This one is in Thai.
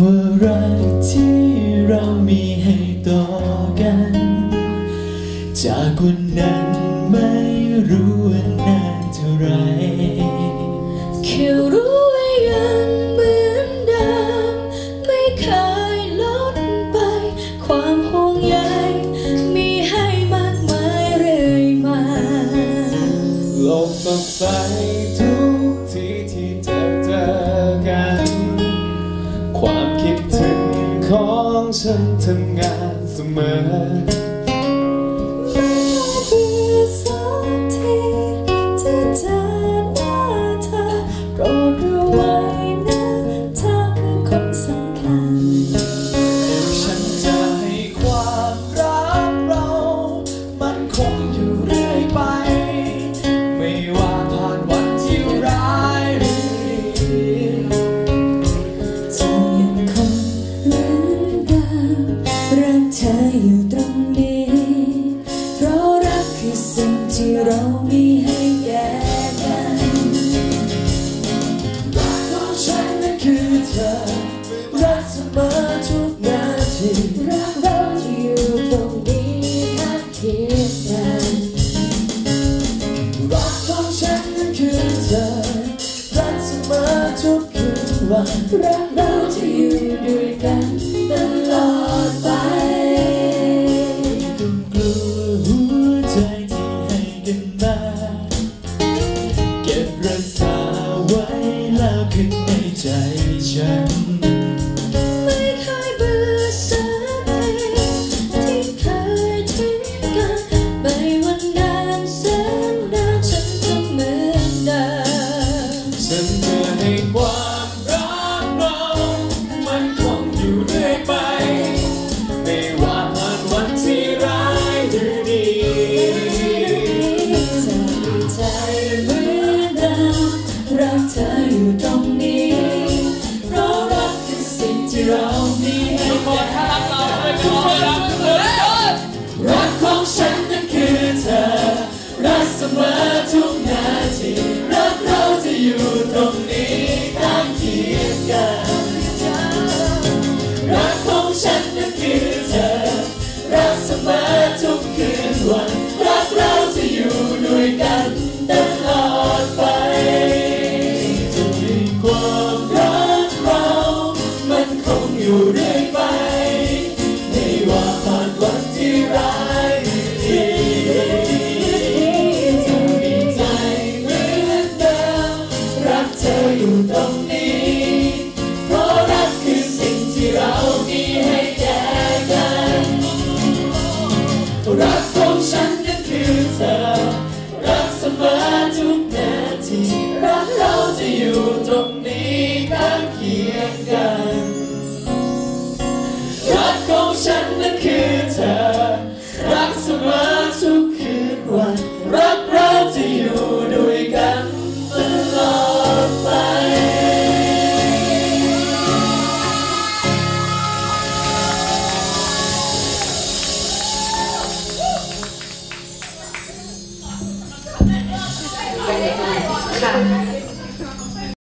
ว่ารักที่เรามีให้ต่อกัน จากวันนั้นไม่รู้ว่านานเท่าไรแค่รู้ว่ายังเหมือนเดิมไม่เคยลดไป ความห่วงใยมีให้มากมายเรื่อยมาลงมาไปทุกทีที่เจอเธอ ความคิดถึงของฉันทำงานเสมอ เธออยู่ตรงนี้ เพราะรักคือสิ่งที่เรามีให้แก่กันรักของฉันนั้นคือเธอ รักเสมอทุกนาทีรักเราที่อยู่ตรงนี้ข้างเคียงกันรักของฉันนั้นคือเธอ รักเสมอทุกคืนวันรัก ที่เรามี อยู่เรื่อยไปไม่ว่าผ่านวันที่ร้ายดีจะมีใจเหมือนเดิมรักเธออยู่ตรงนี้ เพราะรักคือสิ่งที่เรามีให้แก่กัน รักของฉันนั้นคือเธอ รักเสมอทุกนาทีรักเราจะอยู่ตรงนี้ข้างเคียงกัน Obrigada.